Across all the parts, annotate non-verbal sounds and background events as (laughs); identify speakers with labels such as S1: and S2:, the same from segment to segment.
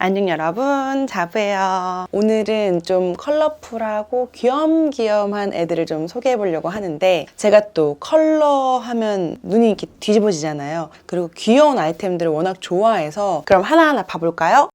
S1: 안녕 여러분. 자부예요. 오늘은 좀 컬러풀하고 귀염귀염한 애들을 좀 소개해 보려고 하는데 제가 또 컬러 하면 눈이 이렇게 뒤집어지잖아요. 그리고 귀여운 아이템들을 워낙 좋아해서 그럼 하나하나 봐볼까요?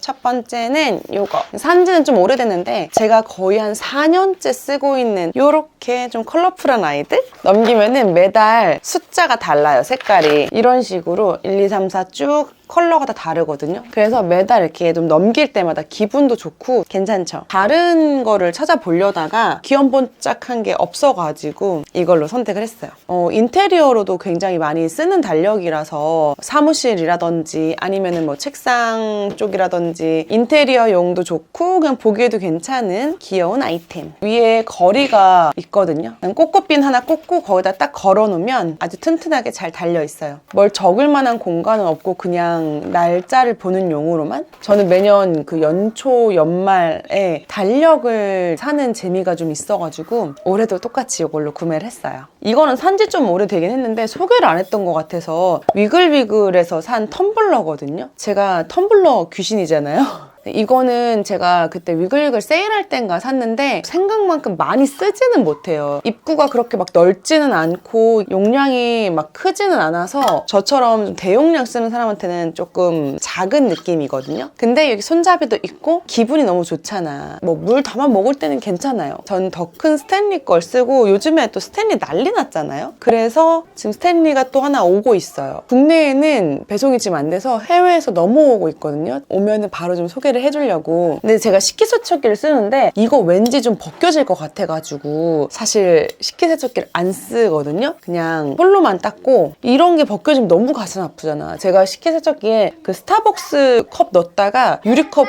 S1: 첫 번째는 요거. 산지는 좀 오래됐는데 제가 거의 한 4년째 쓰고 있는 요렇게 좀 컬러풀한 아이들? 넘기면은 매달 숫자가 달라요 색깔이. 이런 식으로 1, 2, 3, 4 쭉 컬러가 다 다르거든요. 그래서 매달 이렇게 좀 넘길 때마다 기분도 좋고 괜찮죠. 다른 거를 찾아보려다가 귀염번짝한 게 없어가지고 이걸로 선택을 했어요. 어, 인테리어로도 굉장히 많이 쓰는 달력이라서 사무실이라든지 아니면은 뭐 책상 쪽이라든지 인테리어용도 좋고 그냥 보기에도 괜찮은 귀여운 아이템. 위에 거리가 있거든요. 꼬꼬핀 하나 꽂고 거기다 딱 걸어놓으면 아주 튼튼하게 잘 달려 있어요. 뭘 적을 만한 공간은 없고 그냥 날짜를 보는 용으로만 저는 매년 그 연초 연말에 달력을 사는 재미가 좀 있어가지고 올해도 똑같이 이걸로 구매를 했어요. 이거는 산지 좀 오래되긴 했는데 소개를 안 했던 것 같아서 위글위글에서 산 텀블러거든요. 제가 텀블러 귀신이잖아요 (laughs) 이거는 제가 그때 위글위글 세일할 땐가 샀는데 생각만큼 많이 쓰지는 못해요. 입구가 그렇게 막 넓지는 않고 용량이 막 크지는 않아서 저처럼 좀 대용량 쓰는 사람한테는 조금 작은 느낌이거든요. 근데 여기 손잡이도 있고 기분이 너무 좋잖아. 뭐 물 담아 먹을 때는 괜찮아요. 전 더 큰 스탠리 걸 쓰고 요즘에 또 스탠리 난리 났잖아요. 그래서 지금 스탠리가 또 하나 오고 있어요. 국내에는 배송이 지금 안 돼서 해외에서 넘어오고 있거든요. 오면은 바로 좀 소개를 해주려고. 근데 제가 식기세척기를 쓰는데 이거 왠지 좀 벗겨질 것 같아가지고 사실 식기세척기를 안 쓰거든요. 그냥 홀로만 닦고 이런 게 벗겨지면 너무 가슴 아프잖아. 제가 식기세척기에 그 스타벅스 컵 넣었다가 유리컵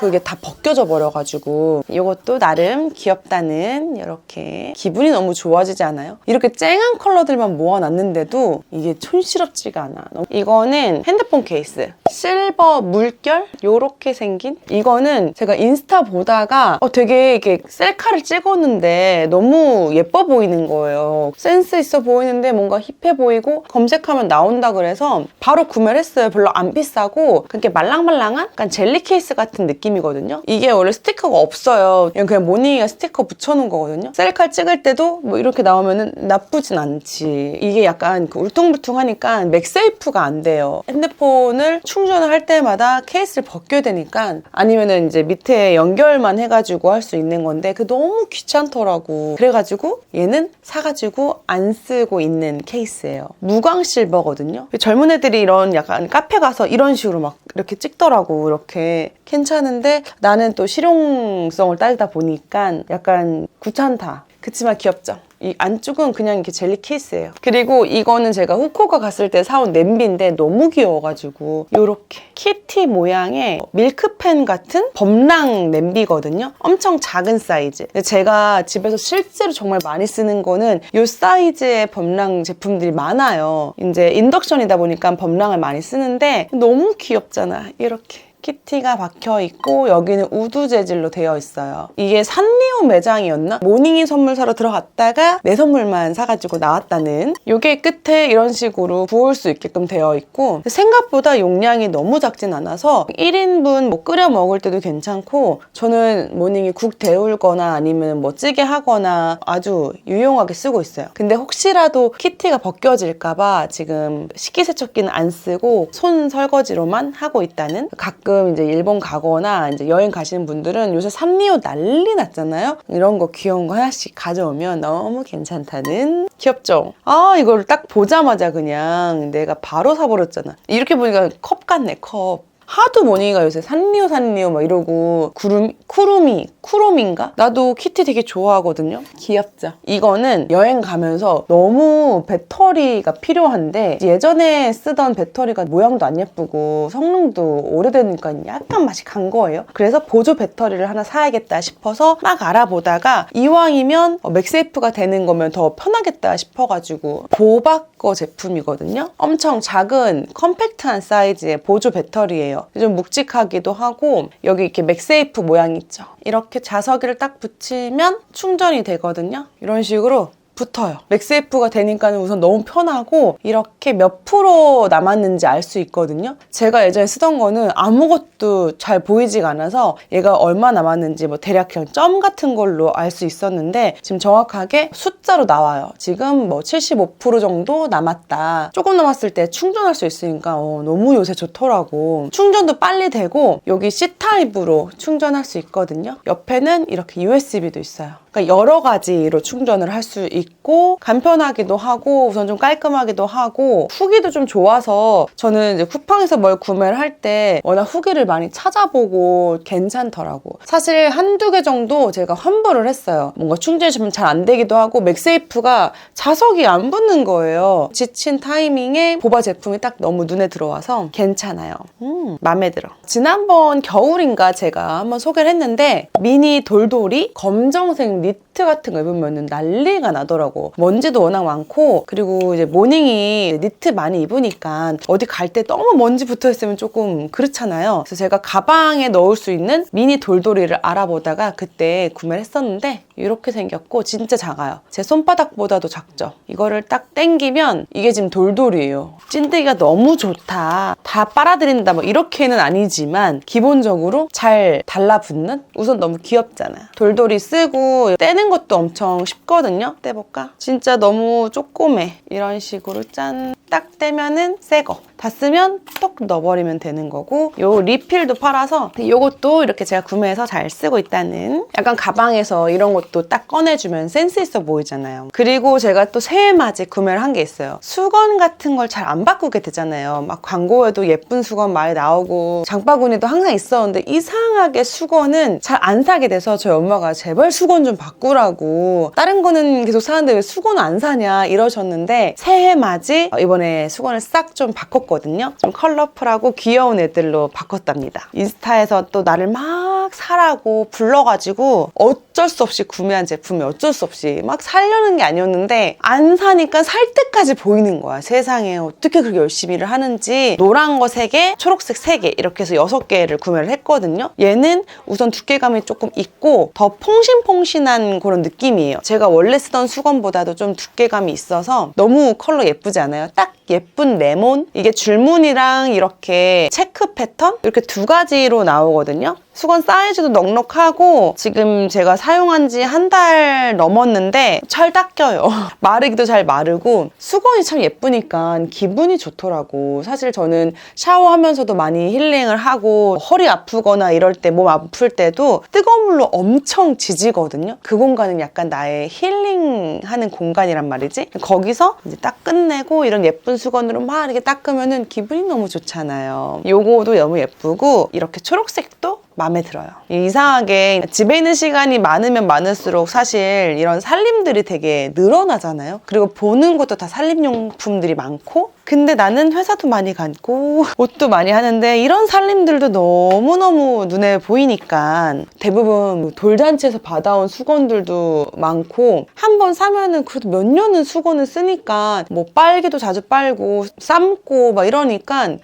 S1: 그게 다 벗겨져 버려가지고 이것도 나름 귀엽다는 이렇게 기분이 너무 좋아지지 않아요? 이렇게 쨍한 컬러들만 모아놨는데도 이게 촌스럽지가 않아. 이거는 핸드폰 케이스. 실버 물결? 요렇게 생긴? 이거는 제가 인스타 보다가 어, 되게 이렇게 셀카를 찍었는데 너무 예뻐 보이는 거예요. 센스 있어 보이는데 뭔가 힙해 보이고 검색하면 나온다 그래서 바로 구매를 했어요. 별로 안 비싸고 그렇게 말랑말랑한? 약간 젤리 케이스 같은 느낌 이거든요. 이게 원래 스티커가 없어요. 그냥, 그냥 모닝이가 스티커 붙여놓은 거거든요. 셀카 찍을 때도 뭐 이렇게 나오면은 나쁘진 않지. 이게 약간 그 울퉁불퉁하니까 맥세이프가 안 돼요. 핸드폰을 충전을 할 때마다 케이스를 벗겨야 되니까 아니면은 이제 밑에 연결만 해가지고 할 수 있는 건데 그 너무 귀찮더라고. 그래가지고 얘는 사가지고 안 쓰고 있는 케이스예요. 무광 실버거든요. 젊은 애들이 이런 약간 카페 가서 이런 식으로 막 이렇게 찍더라고. 이렇게 괜찮은데 나는 또 실용성을 따지다 보니까 약간 귀찮다 그치만 귀엽죠 이 안쪽은 그냥 이렇게 젤리 케이스예요. 그리고 이거는 제가 후쿠오카 갔을 때 사온 냄비인데 너무 귀여워가지고 이렇게 키티 모양의 밀크팬 같은 범랑 냄비거든요. 엄청 작은 사이즈. 제가 집에서 실제로 정말 많이 쓰는 거는 이 사이즈의 범랑 제품들이 많아요. 이제 인덕션이다 보니까 범랑을 많이 쓰는데 너무 귀엽잖아. 이렇게. 키티가 박혀 있고 여기는 우드 재질로 되어 있어요. 이게 산리오 매장이었나? 모닝이 선물 사러 들어갔다가 내 선물만 사가지고 나왔다는 이게 끝에 이런 식으로 부을 수 있게끔 되어 있고 생각보다 용량이 너무 작진 않아서 1인분 뭐 끓여 먹을 때도 괜찮고 저는 모닝이 국 데울거나 아니면 뭐 찌개 하거나 아주 유용하게 쓰고 있어요. 근데 혹시라도 키티가 벗겨질까봐 지금 식기세척기는 안 쓰고 손 설거지로만 하고 있다는 가끔 가끔 이제 일본 가거나 이제 여행 가시는 분들은 요새 산리오 난리 났잖아요. 이런 거 귀여운 거 하나씩 가져오면 너무 괜찮다는 귀엽죠? 아 이걸 딱 보자마자 그냥 내가 바로 사버렸잖아. 이렇게 보니까 컵 같네 컵. 하도 모닝이가 요새 산리오 산리오 막 이러고 구름, 쿠루미, 쿠로미인가? 나도 키티 되게 좋아하거든요. 귀엽죠? 이거는 여행 가면서 너무 배터리가 필요한데 예전에 쓰던 배터리가 모양도 안 예쁘고 성능도 오래되니까 약간 맛이 간 거예요. 그래서 보조 배터리를 하나 사야겠다 싶어서 막 알아보다가 이왕이면 어, 맥세이프가 되는 거면 더 편하겠다 싶어가지고 보박 거 제품이거든요. 엄청 작은 컴팩트한 사이즈의 보조 배터리예요. 좀 묵직하기도 하고 여기 이렇게 맥세이프 모양 있죠. 이렇게 자석이를 딱 붙이면 충전이 되거든요. 이런 식으로 붙어요. 맥스F가 되니까는 우선 너무 편하고 이렇게 몇 프로 남았는지 알 수 있거든요. 제가 예전에 쓰던 거는 아무것도 잘 보이지가 않아서 얘가 얼마 남았는지 뭐 대략 그냥 점 같은 걸로 알 수 있었는데 지금 정확하게 숫자로 나와요. 지금 뭐 75% 정도 남았다. 조금 남았을 때 충전할 수 있으니까 어, 너무 요새 좋더라고. 충전도 빨리 되고 여기 C타입으로 충전할 수 있거든요. 옆에는 이렇게 USB도 있어요. 그러니까 여러 가지로 충전을 할 수 있고 간편하기도 하고 우선 좀 깔끔하기도 하고 후기도 좀 좋아서 저는 이제 쿠팡에서 뭘 구매를 할 때 워낙 후기를 많이 찾아보고 괜찮더라고. 사실 한두 개 정도 제가 환불을 했어요. 뭔가 충전이 좀 잘 안 되기도 하고 맥세이프가 자석이 안 붙는 거예요. 지친 타이밍에 보바 제품이 딱 너무 눈에 들어와서 괜찮아요. 음, 마음에 들어. 지난번 겨울인가 제가 한번 소개를 했는데 미니 돌돌이 검정색 Pendit 니트 같은 거 입으면 난리가 나더라고. 먼지도 워낙 많고 그리고 이제 모닝이 니트 많이 입으니까 어디 갈 때 너무 먼지 붙어 있으면 조금 그렇잖아요. 그래서 제가 가방에 넣을 수 있는 미니 돌돌이를 알아보다가 그때 구매를 했었는데 이렇게 생겼고 진짜 작아요. 제 손바닥보다도 작죠. 이거를 딱 당기면 이게 지금 돌돌이에요. 찐득이가 너무 좋다. 다 빨아들인다 뭐 이렇게는 아니지만 기본적으로 잘 달라붙는 우선 너무 귀엽잖아요. 돌돌이 쓰고 떼는 것도 엄청 쉽거든요. 떼볼까? 진짜 너무 쪼꼬매. 이런 식으로 짠. 딱 떼면은 새 거. 다 쓰면 톡 넣어버리면 되는 거고 요 리필도 팔아서 요것도 이렇게 제가 구매해서 잘 쓰고 있다는 약간 가방에서 이런 것도 딱 꺼내주면 센스 있어 보이잖아요. 그리고 제가 또 새해 맞이 구매를 한 게 있어요. 수건 같은 걸 잘 안 바꾸게 되잖아요. 막 광고에도 예쁜 수건 많이 나오고 장바구니도 항상 있었는데 이상하게 수건은 잘 안 사게 돼서 저희 엄마가 제발 수건 좀 바꾸라고 다른 거는 계속 사는데 왜 수건 안 사냐 이러셨는데 새해 맞이 이번에 수건을 싹 좀 바꿨 거든요. 좀 컬러풀하고 귀여운 애들로 바꿨답니다. 인스타에서 또 나를 막 사라고 불러가지고 어쩔 수 없이 구매한 제품이 어쩔 수 없이 막 살려는 게 아니었는데 안 사니까 살 때까지 보이는 거야. 세상에 어떻게 그렇게 열심히 일을 하는지 노란 거 3개, 초록색 3개 이렇게 해서 6개를 구매를 했거든요. 얘는 우선 두께감이 조금 있고 더 퐁신퐁신한 그런 느낌이에요. 제가 원래 쓰던 수건보다도 좀 두께감이 있어서 너무 컬러 예쁘지 않아요? 딱 예쁜 레몬 이게 줄무늬랑 이렇게 체크 패턴 이렇게 두 가지로 나오거든요. 수건 사이즈도 넉넉하고 지금 제가 사용한 지 한 달 넘었는데 잘 닦여요. (laughs) 마르기도 잘 마르고 수건이 참 예쁘니까 기분이 좋더라고. 사실 저는 샤워하면서도 많이 힐링을 하고 허리 아프거나 이럴 때 몸 아플 때도 뜨거운 물로 엄청 지지거든요. 그 공간은 약간 나의 힐링하는 공간이란 말이지. 거기서 이제 딱 끝내고 이런 예쁜 수건으로 막 이렇게 닦으면은 기분이 너무 좋잖아요. 요거도 너무 예쁘고 이렇게 초록색도 마음에 들어요. 이상하게 집에 있는 시간이 많으면 많을수록 사실 이런 살림들이 되게 늘어나잖아요. 그리고 보는 것도 다 살림용품들이 많고 근데 나는 회사도 많이 가고 옷도 많이 하는데 이런 살림들도 너무너무 눈에 보이니까 대부분 돌잔치에서 받아온 수건들도 많고 한 번 사면은 그래도 몇 년은 수건을 쓰니까 뭐 빨기도 자주 빨고 삶고 막 이러니까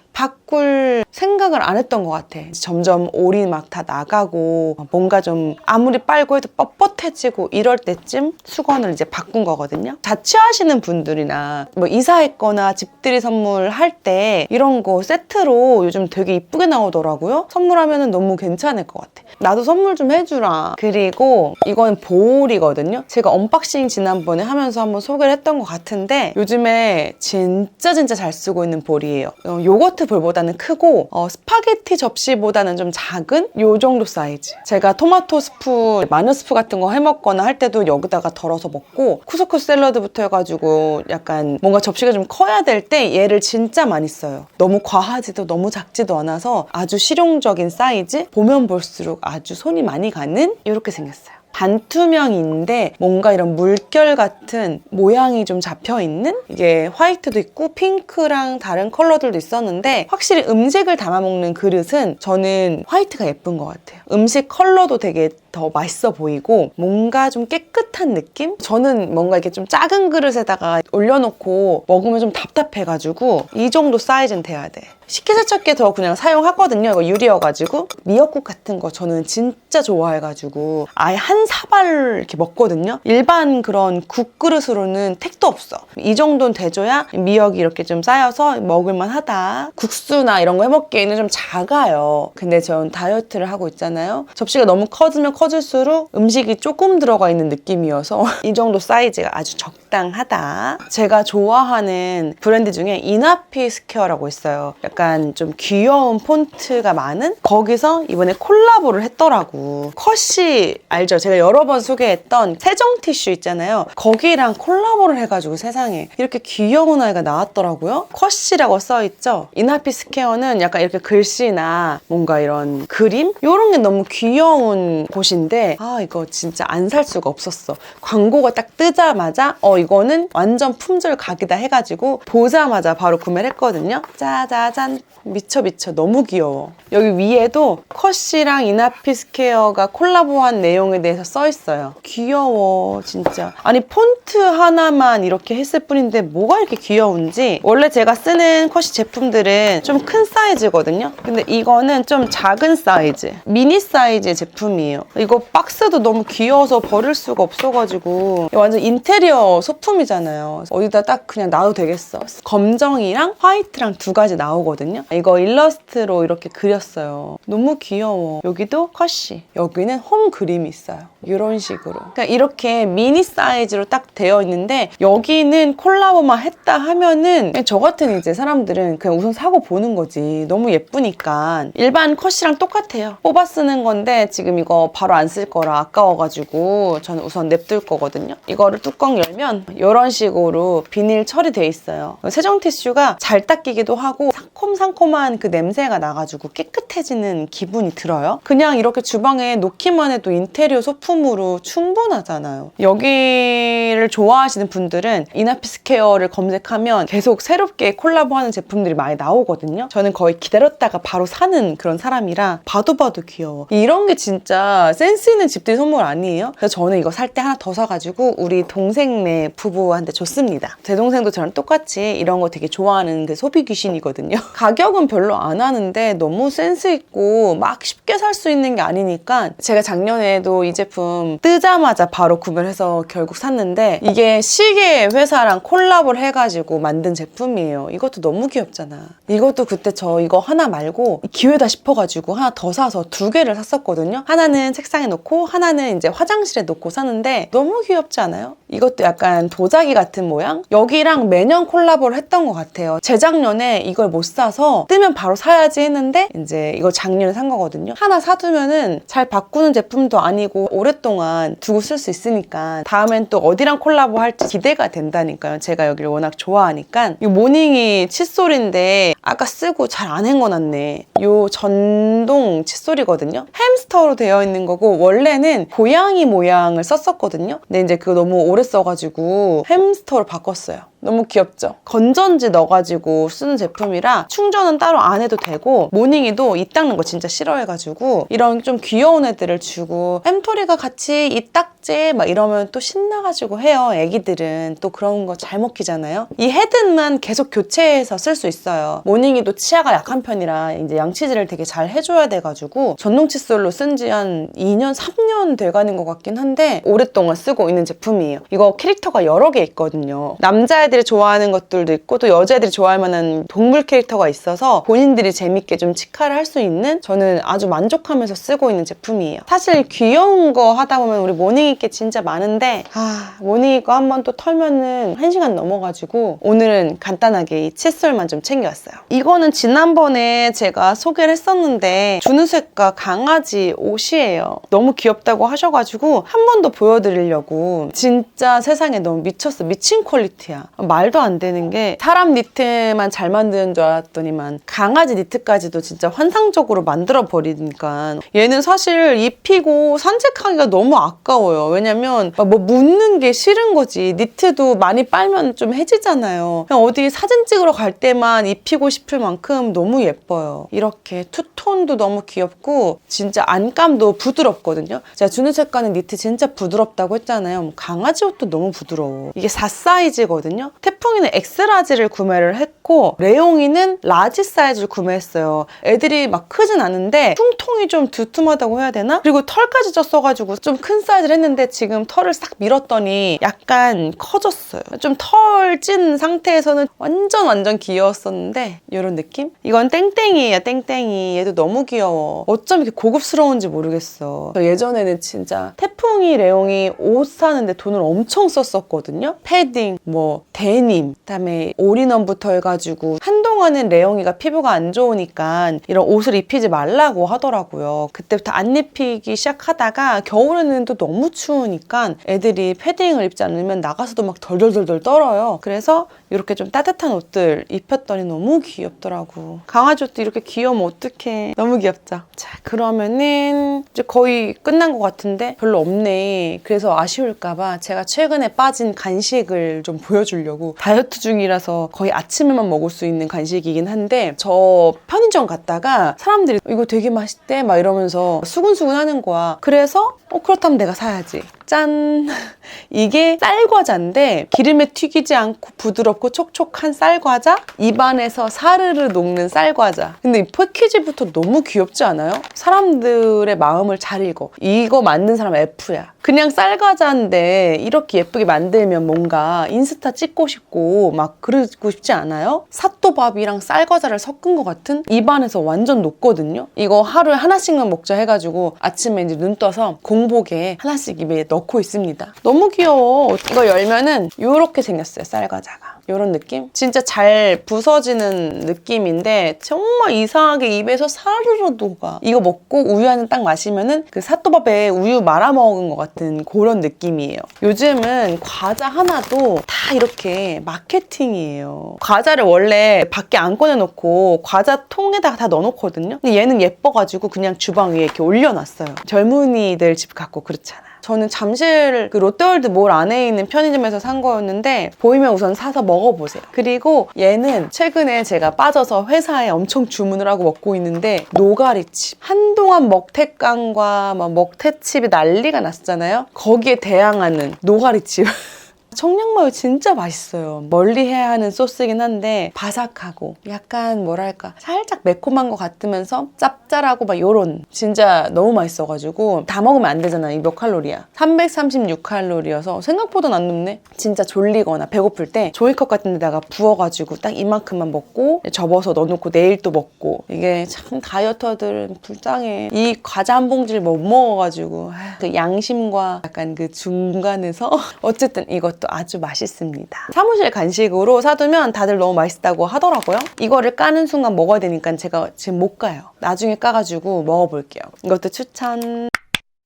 S1: 바꿀 생각을 안 했던 것 같아. 점점 올이 막 다 나가고 뭔가 좀 아무리 빨고 해도 뻣뻣해지고 이럴 때쯤 수건을 이제 바꾼 거거든요. 자취하시는 분들이나 뭐 이사했거나 집들이 선물할 때 이런 거 세트로 요즘 되게 이쁘게 나오더라고요. 선물하면 너무 괜찮을 것 같아. 나도 선물 좀 해주라. 그리고 이건 보울이거든요. 제가 언박싱 지난번에 하면서 한번 소개를 했던 것 같은데 요즘에 진짜 진짜 잘 쓰고 있는 볼이에요. 어, 요거트 볼 보다는 크고 어, 스파게티 접시보다는 좀 작은 요 정도 사이즈. 제가 토마토 스프, 마늘 스프 같은 거 해먹거나 할 때도 여기다가 덜어서 먹고 쿠스쿠스 샐러드부터 해가지고 약간 뭔가 접시가 좀 커야 될 때 얘를 진짜 많이 써요. 너무 과하지도 너무 작지도 않아서 아주 실용적인 사이즈. 보면 볼수록 아주 손이 많이 가는 이렇게 생겼어요. 반투명인데 뭔가 이런 물결 같은 모양이 좀 잡혀 있는 이게 화이트도 있고 핑크랑 다른 컬러들도 있었는데 확실히 음식을 담아 먹는 그릇은 저는 화이트가 예쁜 것 같아요. 음식 컬러도 되게 더 맛있어 보이고 뭔가 좀 깨끗한 느낌? 저는 뭔가 이렇게 좀 작은 그릇에다가 올려놓고 먹으면 좀 답답해가지고 이 정도 사이즈는 돼야 돼. 식기세척기 더 그냥 사용하거든요. 이거 유리여가지고 미역국 같은 거 저는 진짜 좋아해가지고 아예 한 사발 이렇게 먹거든요. 일반 그런 국 그릇으로는 택도 없어. 이 정도는 돼줘야 미역이 이렇게 좀 쌓여서 먹을만하다. 국수나 이런 거 해먹기에는 좀 작아요. 근데 전 다이어트를 하고 있잖아요. 접시가 너무 커지면 커질수록 음식이 조금 들어가 있는 느낌이어서 (laughs) 이 정도 사이즈가 아주 적 당하다. 제가 좋아하는 브랜드 중에 이나피 스퀘어라고 있어요. 약간 좀 귀여운 폰트가 많은 거기서 이번에 콜라보를 했더라고. 컷이 알죠? 제가 여러 번 소개했던 세정 티슈 있잖아요. 거기랑 콜라보를 해가지고 세상에 이렇게 귀여운 아이가 나왔더라고요. 컷이라고 써있죠? 이나피 스퀘어는 약간 이렇게 글씨나 뭔가 이런 그림? 이런 게 너무 귀여운 곳인데 아 이거 진짜 안 살 수가 없었어. 광고가 딱 뜨자마자 어 이거는 완전 품절 각이다 해가지고 보자마자 바로 구매를 했거든요. 짜자잔 미쳐 미쳐 너무 귀여워. 여기 위에도 컷이랑 이나피 스퀘어가 콜라보한 내용에 대해서 써 있어요. 귀여워 진짜. 아니 폰트 하나만 이렇게 했을 뿐인데 뭐가 이렇게 귀여운지 원래 제가 쓰는 컷이 제품들은 좀 큰 사이즈거든요. 근데 이거는 좀 작은 사이즈 미니 사이즈의 제품이에요. 이거 박스도 너무 귀여워서 버릴 수가 없어가지고 완전 인테리어 소품이잖아요. 어디다 딱 그냥 놔도 되겠어. 검정이랑 화이트랑 두 가지 나오거든요. 이거 일러스트로 이렇게 그렸어요. 너무 귀여워. 여기도 컷이. 여기는 홈 그림이 있어요. 이런 식으로. 그러니까 이렇게 미니 사이즈로 딱 되어 있는데 여기는 콜라보만 했다 하면은 저 같은 이제 사람들은 그냥 우선 사고 보는 거지. 너무 예쁘니까. 일반 컷이랑 똑같아요. 뽑아 쓰는 건데 지금 이거 바로 안 쓸 거라 아까워가지고 저는 우선 냅둘 거거든요. 이거를 뚜껑 열면 이런 식으로 비닐 처리돼 있어요. 세정 티슈가 잘 닦이기도 하고 상콤상콤한 그 냄새가 나가지고 깨끗해지는 기분이 들어요. 그냥 이렇게 주방에 놓기만 해도 인테리어 소품으로 충분하잖아요. 여기를 좋아하시는 분들은 이나피스케어를 검색하면 계속 새롭게 콜라보하는 제품들이 많이 나오거든요. 저는 거의 기다렸다가 바로 사는 그런 사람이라 봐도 봐도 귀여워. 이런 게 진짜 센스 있는 집들이 선물 아니에요? 그래서 저는 이거 살 때 하나 더 사가지고 우리 동생네 부부한테 줬습니다. 제 동생도 저랑 똑같이 이런 거 되게 좋아하는 그 소비 귀신이거든요. (laughs) 가격은 별로 안 하는데 너무 센스 있고 막 쉽게 살 수 있는 게 아니니까 제가 작년에도 이 제품 뜨자마자 바로 구매를 해서 결국 샀는데 이게 시계 회사랑 콜라보를 해가지고 만든 제품이에요. 이것도 너무 귀엽잖아. 이것도 그때 저 이거 하나 말고 기회다 싶어가지고 하나 더 사서 두 개를 샀었거든요. 하나는 책상에 놓고 하나는 이제 화장실에 놓고 샀는데 너무 귀엽지 않아요? 이것도 약간 도자기 같은 모양? 여기랑 매년 콜라보를 했던 것 같아요. 재작년에 이걸 못 사서 뜨면 바로 사야지 했는데 이제 이거 작년에 산 거거든요. 하나 사두면은 잘 바꾸는 제품도 아니고 오랫동안 두고 쓸 수 있으니까 다음엔 또 어디랑 콜라보 할지 기대가 된다니까요. 제가 여기를 워낙 좋아하니까 이 모닝이 칫솔인데 아까 쓰고 잘 안 헹궈놨네. 요 전동 칫솔이거든요. 햄스터로 되어 있는 거고 원래는 고양이 모양을 썼었거든요. 근데 이제 그거 너무 오래 써가지고 햄스터로 바꿨어요. 너무 귀엽죠? 건전지 넣어가지고 쓰는 제품이라 충전은 따로 안 해도 되고 모닝이도 이 닦는 거 진짜 싫어해가지고 이런 좀 귀여운 애들을 주고 햄토리가 같이 이 닦지 막 이러면 또 신나가지고 해요 애기들은. 또 그런 거 잘 먹히잖아요. 이 헤드만 계속 교체해서 쓸 수 있어요. 모닝이도 치아가 약한 편이라 이제 양치질을 되게 잘 해줘야 돼가지고 전동 칫솔로 쓴 지 한 2년 3년 돼가는 것 같긴 한데 오랫동안 쓰고 있는 제품이에요. 이거 캐릭터가 여러 개 있거든요. 남자 애들이 좋아하는 것들도 있고 또 여자애들이 좋아할 만한 동물 캐릭터가 있어서 본인들이 재밌게 좀 치카를 할 수 있는 저는 아주 만족하면서 쓰고 있는 제품이에요. 사실 귀여운 거 하다 보면 우리 모닝이 게 진짜 많은데 아 모닝이 거 한번 또 털면은 1시간 넘어가지고 오늘은 간단하게 이 칫솔만 좀 챙겨왔어요. 이거는 지난번에 제가 소개를 했었는데 주누색과 강아지 옷이에요. 너무 귀엽다고 하셔가지고 한 번 더 보여드리려고 진짜 세상에 너무 미쳤어. 미친 퀄리티야 말도 안 되는 게 사람 니트만 잘 만드는 줄 알았더니만 강아지 니트까지도 진짜 환상적으로 만들어 버리니까 얘는 사실 입히고 산책하기가 너무 아까워요. 왜냐면 막뭐 묻는 게 싫은 거지. 니트도 많이 빨면 좀 해지잖아요. 그냥 어디 사진 찍으러 갈 때만 입히고 싶을 만큼 너무 예뻐요. 이렇게 투톤도 너무 귀엽고 진짜 안감도 부드럽거든요. 제가 주누색 가는 니트 진짜 부드럽다고 했잖아요. 뭐 강아지 옷도 너무 부드러워. 이게 4 사이즈거든요 태풍이는 엑스라지를 구매를 했고 레옹이는 라지 사이즈를 구매했어요. 애들이 막 크진 않은데 흉통이 좀 두툼하다고 해야 되나? 그리고 털까지 쪘어가지고 좀 큰 사이즈를 했는데 지금 털을 싹 밀었더니 약간 커졌어요. 좀 털 찐 상태에서는 완전 완전 귀여웠었는데 이런 느낌? 이건 땡땡이에요 땡땡이 얘도 너무 귀여워 어쩜 이렇게 고급스러운지 모르겠어 저 예전에는 진짜 태풍이 레옹이 옷 사는데 돈을 엄청 썼었거든요 패딩 뭐 데님 그다음에 올인원부터 해가지고 한동안은 레옹이가 피부가 안 좋으니까 이런 옷을 입히지 말라고 하더라고요 그때부터 안 입히기 시작하다가 겨울에는 또 너무 추우니까 애들이 패딩을 입지 않으면 나가서도 막 덜덜덜덜 떨어요 그래서 이렇게 좀 따뜻한 옷들 입혔더니 너무 귀엽더라고. 강아지 옷도 이렇게 귀여우면 어떡해. 너무 귀엽죠? 자, 그러면은 이제 거의 끝난 것 같은데 별로 없네. 그래서 아쉬울까봐 제가 최근에 빠진 간식을 좀 보여주려고 다이어트 중이라서 거의 아침에만 먹을 수 있는 간식이긴 한데 저 편의점 갔다가 사람들이 이거 되게 맛있대 막 이러면서 수근수근 하는 거야. 그래서 어, 그렇다면 내가 사야지. 짠! (laughs) 이게 쌀과자인데 기름에 튀기지 않고 부드럽고 촉촉한 쌀과자? 입안에서 사르르 녹는 쌀과자. 근데 이 패키지부터 너무 귀엽지 않아요? 사람들의 마음을 잘 읽어. 이거 만든 사람 F야. 그냥 쌀과자인데 이렇게 예쁘게 만들면 뭔가 인스타 찍고 싶고 막 그러고 싶지 않아요? 사또밥이랑 쌀과자를 섞은 것 같은 입안에서 완전 녹거든요. 이거 하루에 하나씩만 먹자 해가지고 아침에 이제 눈 떠서 공복에 하나씩 입에 넣고 있습니다. 너무 귀여워. 이거 열면은 이렇게 생겼어요, 쌀과자가. 이런 느낌? 진짜 잘 부서지는 느낌인데 정말 이상하게 입에서 사르르 녹아. 이거 먹고 우유 한 잔 딱 마시면은 그 사또밥에 우유 말아 먹은 것 같은 그런 느낌이에요. 요즘은 과자 하나도 다 이렇게 마케팅이에요. 과자를 원래 밖에 안 꺼내놓고 과자 통에다가 다 넣어놓거든요. 근데 얘는 예뻐가지고 그냥 주방 위에 이렇게 올려놨어요. 젊은이들 집 갖고 그렇잖아. 저는 잠실 그 롯데월드 몰 안에 있는 편의점에서 산 거였는데 보이면 우선 사서 먹어보세요. 그리고 얘는 최근에 제가 빠져서 회사에 엄청 주문을 하고 먹고 있는데 노가리칩. 한동안 먹태깡과 막 먹태칩이 난리가 났었잖아요. 거기에 대항하는 노가리칩. (laughs) 청량마요 진짜 맛있어요. 멀리 해야 하는 소스긴 한데 바삭하고 약간 뭐랄까 살짝 매콤한 것 같으면서 짭짤하고 막 요런 진짜 너무 맛있어가지고 다 먹으면 안 되잖아. 이 몇 칼로리야? 336칼로리여서 생각보다 안 높네. 진짜 졸리거나 배고플 때 종이컵 같은 데다가 부어가지고 딱 이만큼만 먹고 접어서 넣어놓고 내일 또 먹고 이게 참 다이어터들은 불쌍해. 이 과자 한 봉지를 못 먹어가지고 아, 그 양심과 약간 그 중간에서 (laughs) 어쨌든 이것도 아주 맛있습니다. 사무실 간식으로 사두면 다들 너무 맛있다고 하더라고요. 이거를 까는 순간 먹어야 되니까 제가 지금 못 가요. 나중에 까가지고 먹어볼게요. 이것도 추천.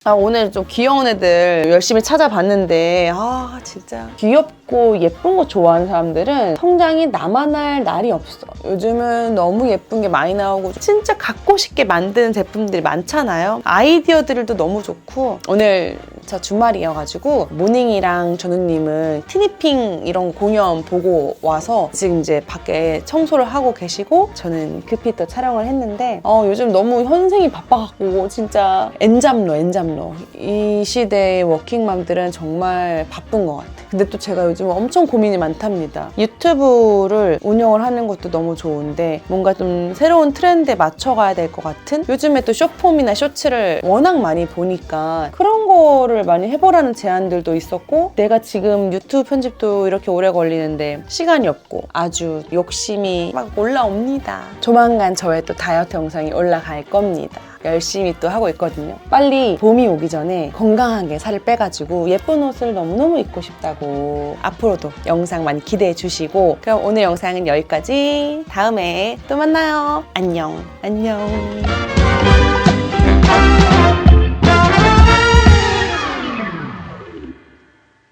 S1: 아, 오늘 좀 귀여운 애들 열심히 찾아봤는데, 아, 진짜. 귀엽고 예쁜 거 좋아하는 사람들은 성장이 할 날이 없어. 요즘은 너무 예쁜 게 많이 나오고, 진짜 갖고 싶게 만드는 제품들이 많잖아요. 아이디어들도 너무 좋고, 오늘 저 주말이어가지고, 모닝이랑 전우님은 티니핑 이런 공연 보고 와서 지금 이제 밖에 청소를 하고 계시고, 저는 급히 또 촬영을 했는데, 어, 요즘 너무 현생이 바빠갖고, 진짜 엔잡러, 엔잡러. 이 시대의 워킹맘들은 정말 바쁜 것 같아. 근데 또 제가 요즘 엄청 고민이 많답니다. 유튜브를 운영을 하는 것도 너무 좋은데 뭔가 좀 새로운 트렌드에 맞춰가야 될 것 같은 요즘에 또 쇼폼이나 쇼츠를 워낙 많이 보니까 그런 거를 많이 해보라는 제안들도 있었고 내가 지금 유튜브 편집도 이렇게 오래 걸리는데 시간이 없고 아주 욕심이 막 올라옵니다. 조만간 저의 또 다이어트 영상이 올라갈 겁니다. 열심히 또 하고 있거든요. 빨리 봄이 오기 전에 건강하게 살을 빼가지고 예쁜 옷을 너무너무 입고 싶다고 앞으로도 영상 많이 기대해 주시고 그럼 오늘 영상은 여기까지 다음에 또 만나요. 안녕. 안녕.